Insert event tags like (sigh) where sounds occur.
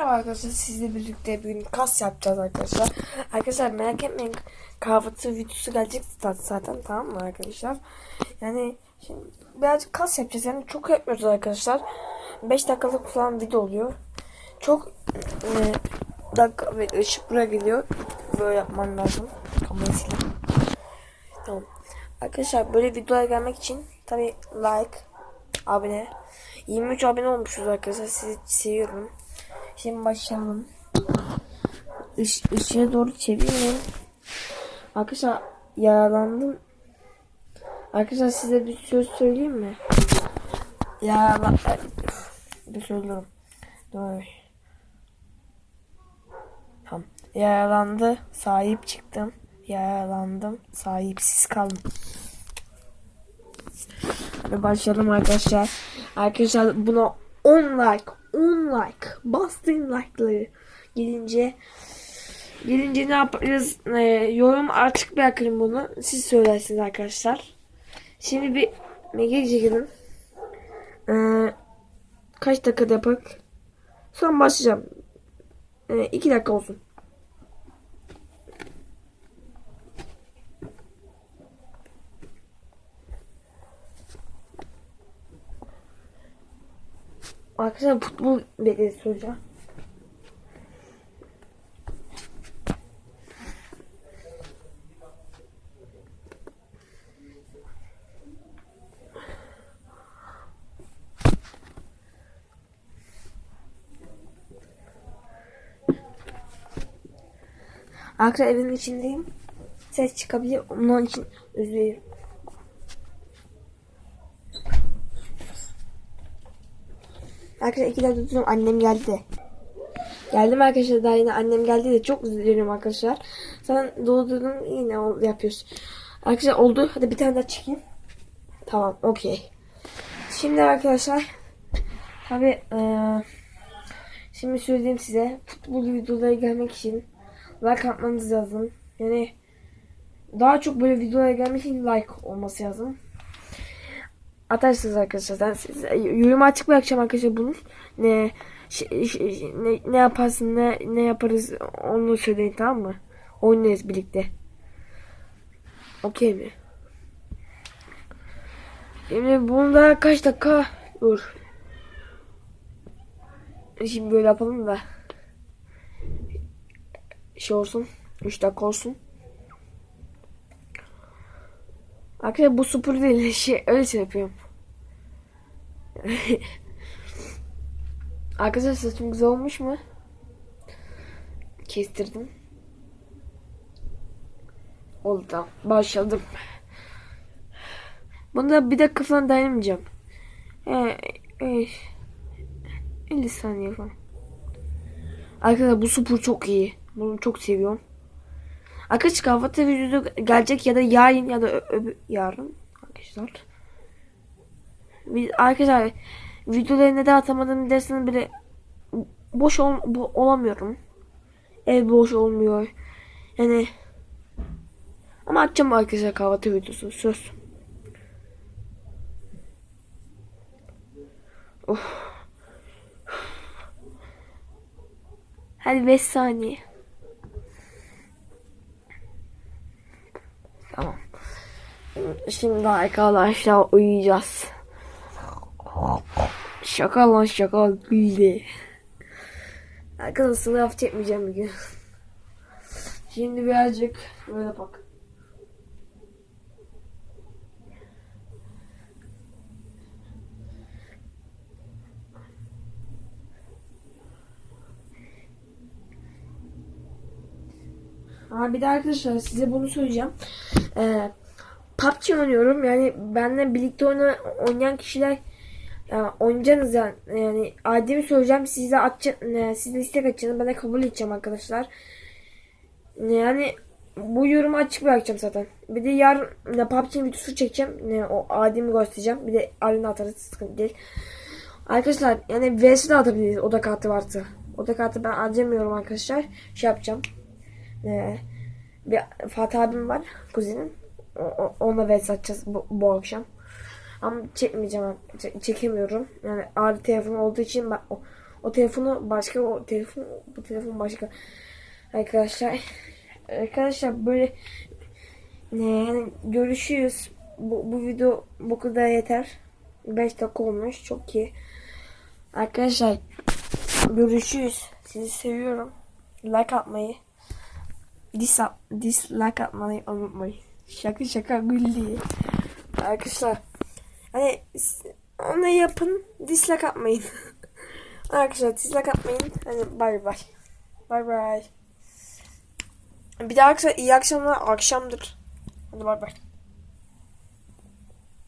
Merhaba arkadaşlar sizle birlikte bugün kas yapacağız arkadaşlar. Arkadaşlar merak etmeyin kahvaltı videosu gelecek zaten tamam mı arkadaşlar? Yani şimdi birazcık kas yapacağız yani çok yapmıyoruz arkadaşlar. 5 dakikalık falan video oluyor. Çok e, dakika ve ışık buraya geliyor. Böyle yapman lazım. Kamerayı. Tamam. Arkadaşlar böyle videolara gelmek için tabi like, abone. 23 abone olmuşuz arkadaşlar. Sizi seviyorum. Şimdi başlayalım. Iş, ışığa doğru çevireyim. Arkadaşlar yaralandım. Arkadaşlar size bir söz söyleyeyim mi? Yaralan... Bir söylüyorum. Dur. Tamam. Yaralandı. Sahip çıktım. Yaralandım. Sahipsiz kaldım. Hadi başlayalım arkadaşlar. Arkadaşlar buna 10 like 10 like bastırın like'ları. Gelince gelince ne yaparız? Ee, yorum açık bırakırım bunu. Siz söylersiniz arkadaşlar. Şimdi bir mega çekelim. Ee, kaç dakikada yapak? Sonra başlayacağım. 2 ee, dakika olsun Arkadaşlar futbol beklentisi soracağım. Arkadaşlar evin içindeyim. Ses çıkabilir. Onun için özür Arkadaşlar iki dakika tutuyorum annem geldi. Geldim arkadaşlar daha yine annem geldi de çok üzülüyorum arkadaşlar. Sen doldurdun yine yapıyorsun. Arkadaşlar oldu. Hadi bir tane daha çekeyim. Tamam okey. Şimdi arkadaşlar tabi ee, şimdi söyleyeyim size futbol videoları gelmek için like atmanız lazım. Yani daha çok böyle videolara gelmek için like olması lazım atarsınız arkadaşlar. Ben size yorum açık bırakacağım arkadaşlar bunu. Ne ne, ne yaparsın ne ne yaparız onu söyleyin tamam mı? Oynarız birlikte. Okey mi? Şimdi bunda kaç dakika? Dur. Şimdi böyle yapalım da. Şey olsun. 3 dakika olsun. Arkadaşlar bu spor değil. (laughs) Şey, öyle şey yapıyorum. (laughs) Arkadaşlar saçım güzel olmuş mu? Kestirdim. Oldu. Başladım. Bunda bir dakika falan dayanamayacağım. Ee, e, 50 saniye falan. Arkadaşlar bu spor çok iyi. Bunu çok seviyorum. Arkadaşlar kahvaltı videosu gelecek ya da yarın ya da yarın arkadaşlar. Arkadaşlar videoları neden atamadım derseniz bile boş ol, bu, olamıyorum. Ev boş olmuyor. Yani ama açacağım arkadaşlar kahvaltı videosu söz. Of. Hadi 5 saniye. Tamam. Şimdi arkadaşlar uyuyacağız. Şaka lan şaka güyle. Arkadaşlar sınav çekmeyeceğim bugün. Şimdi birazcık böyle bak. Ama bir de arkadaşlar size bunu söyleyeceğim. Ee, PUBG oynuyorum. Yani benimle birlikte oyna, oynayan kişiler yani oynayacaksınız yani, yani ademi söyleyeceğim size atacağım size istek açacağım ben de kabul edeceğim arkadaşlar. Yani bu yorumu açık bırakacağım zaten. Bir de yarın ne PUBG'nin videosu çekeceğim. Ne o ademi göstereceğim. Bir de arena atarız sıkıntı değil. Arkadaşlar yani vs de atabiliriz oda kartı varsa. Oda kartı ben harcamıyorum arkadaşlar. Şey yapacağım. Ee, bir Fatih abim var kuzenim onunla vs atacağız bu, bu akşam ama çekmeyeceğim. Çekemiyorum. Yani ağrı telefon olduğu için ben O telefonu başka o telefon bu telefon başka. Arkadaşlar arkadaşlar böyle yani görüşürüz. Bu, bu video bu kadar yeter. 5 dakika olmuş. Çok iyi. Arkadaşlar görüşürüz. Sizi seviyorum. Like atmayı, dis dislike atmayı unutmayın. Şaka şaka güldü. Arkadaşlar hani onu yapın dislike atmayın. (laughs) Arkadaşlar dislike atmayın. Hani bay bay. Bay bay. Bir de arkadaşlar iyi akşamlar. Akşamdır. Hadi bay bay.